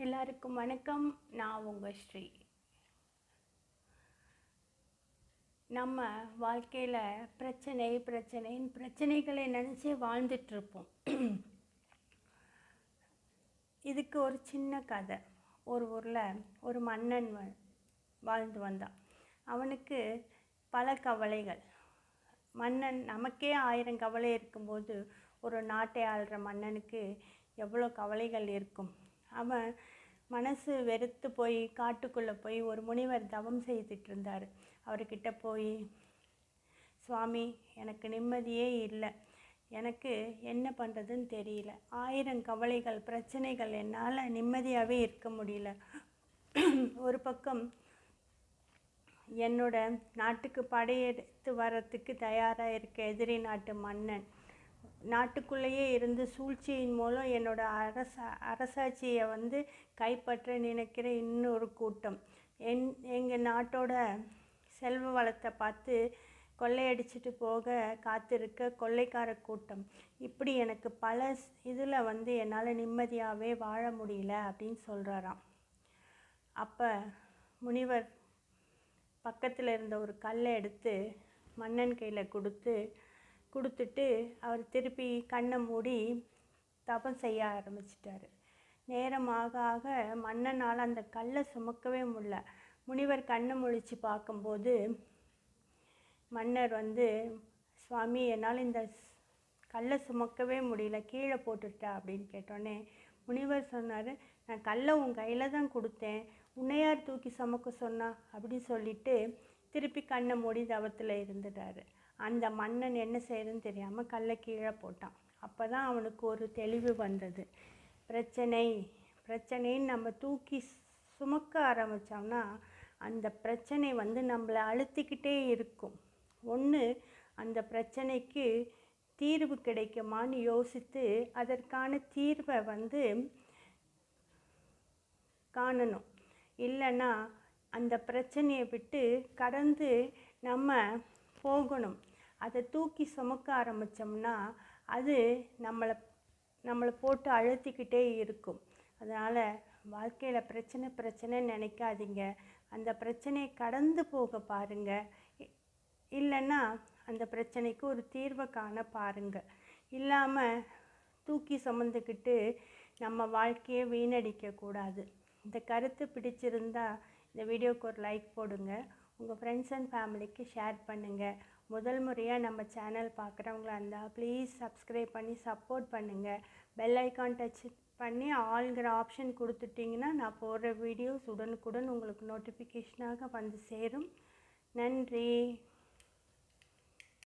எல்லாருக்கும் வணக்கம். நான் உங்கள் ஸ்ரீ. நம்ம வாழ்க்கையில் பிரச்சனை பிரச்சனைன்னு பிரச்சனைகளை நினச்சி வாழ்ந்துட்டுருப்போம் இதுக்கு ஒரு சின்ன கதை. ஒரு ஊரில் ஒரு மன்னன் வாழ்ந்து வந்தான். அவனுக்கு பல கவலைகள். மன்னன் நமக்கே ஆயிரம் கவலை இருக்கும்போது ஒரு நாட்டை ஆள்ற மன்னனுக்கு எவ்வளோ கவலைகள் இருக்கும்? அவன் மனசு வெறுத்து போய் காட்டுக்குள்ளே போய் ஒரு முனிவர் தவம் செய்துட்டு இருந்தார் அவர்கிட்ட போய் சுவாமி எனக்கு நிம்மதியே இல்லை. எனக்கு என்ன பண்ணுறதுன்னு தெரியல. ஆயிரம் கவலைகள் பிரச்சனைகள் என்னால் நிம்மதியாகவே இருக்க முடியல. ஒரு பக்கம் என்னோட நாட்டுக்கு படையெடுத்து வர்றதுக்கு தயாராக இருக்க எதிரி நாட்டு மன்னன். நாட்டுக்குள்ளேயே இருந்து சூழ்ச்சியின் மூலம் என்னோட அரச அரசாட்சியை வந்து கைப்பற்ற நினைக்கிற இன்னொரு கூட்டம். என் எங்கள் நாட்டோட செல்வ வளத்தை பார்த்து கொள்ளையடிச்சிட்டு போக காத்திருக்க கொள்ளைக்கார கூட்டம். இப்படி எனக்கு பல இதில் வந்து என்னால் நிம்மதியாகவே வாழ முடியல அப்படின்னு சொல்கிறாராம் அப்போ முனிவர் பக்கத்தில் இருந்த ஒரு கல்லை எடுத்து மன்னன் கையில் கொடுத்து கொடுத்துட்டு அவர் திருப்பி கண்ணை மூடி தபம் செய்ய ஆரம்பிச்சிட்டாரு. நேரம் ஆக ஆக மன்னனால் அந்த கல்லை சுமக்கவே முடியல. முனிவர் கண்ணை முழிச்சு பார்க்கும்போது மன்னர் வந்து சுவாமி என்னால் இந்த ஸ்- கல்லை சுமக்கவே முடியல கீழே போட்டுட்டா? அப்படின்னு கேட்டோன்னே முனிவர் சொன்னார் நான் கல்லை உன் கையில் தான் கொடுத்தேன். உன்னையார் தூக்கி சுமக்க சொன்னா? அப்படின்னு சொல்லிட்டு திருப்பி கண்ணை மூடி தவத்தில் இருந்துட்டார். அந்த மன்னன் என்ன செய்யறதுன்னு தெரியாமல் கல்லை கீழே போட்டான். அப்போ தான் அவனுக்கு ஒரு தெளிவு வந்தது. பிரச்சனை பிரச்சனைன்னு நம்ம தூக்கி சுமக்க ஆரம்பித்தோம்னா அந்த பிரச்சனை வந்து நம்மளை அழுத்திக்கிட்டே இருக்கும். ஒன்று அந்த பிரச்சனைக்கு தீர்வு கிடைக்குமான்னு யோசித்து அதற்கான தீர்வை வந்து காணணும். இல்லைன்னா அந்த பிரச்சனையை விட்டு கடந்து நம்ம போகணும். அதை தூக்கி சுமக்க ஆரம்பித்தோம்னா அது நம்மளை நம்மளை போட்டு அழுத்திக்கிட்டே இருக்கும். அதனால் வாழ்க்கையில் பிரச்சனை பிரச்சனை நினைக்காதீங்க. அந்த பிரச்சனையை கடந்து போக பாருங்கள் இல்லைன்னா அந்த பிரச்சனைக்கு ஒரு தீர்வை காண பாருங்கள் இல்லாமல் தூக்கி சுமந்துக்கிட்டு நம்ம வாழ்க்கையை வீணடிக்கக்கூடாது இந்த கருத்து பிடிச்சிருந்தா இந்த வீடியோக்கு ஒரு லைக் போடுங்க. உங்கள் ஃப்ரெண்ட்ஸ் அண்ட் ஃபேமிலிக்கு ஷேர் பண்ணுங்கள் முதல் முறையாக நம்ம சேனல் பார்க்குறவங்களா இருந்தால் ப்ளீஸ் சப்ஸ்கிரைப் பண்ணி சப்போர்ட் பண்ணுங்கள் பெல் ஐக்கான் டச் பண்ணி ஆளுங்கிற ஆப்ஷன் கொடுத்துட்டிங்கன்னா நான் போடுற வீடியோஸ் உடனுக்குடன் உங்களுக்கு நோட்டிஃபிகேஷனாக வந்து சேரும். நன்றி.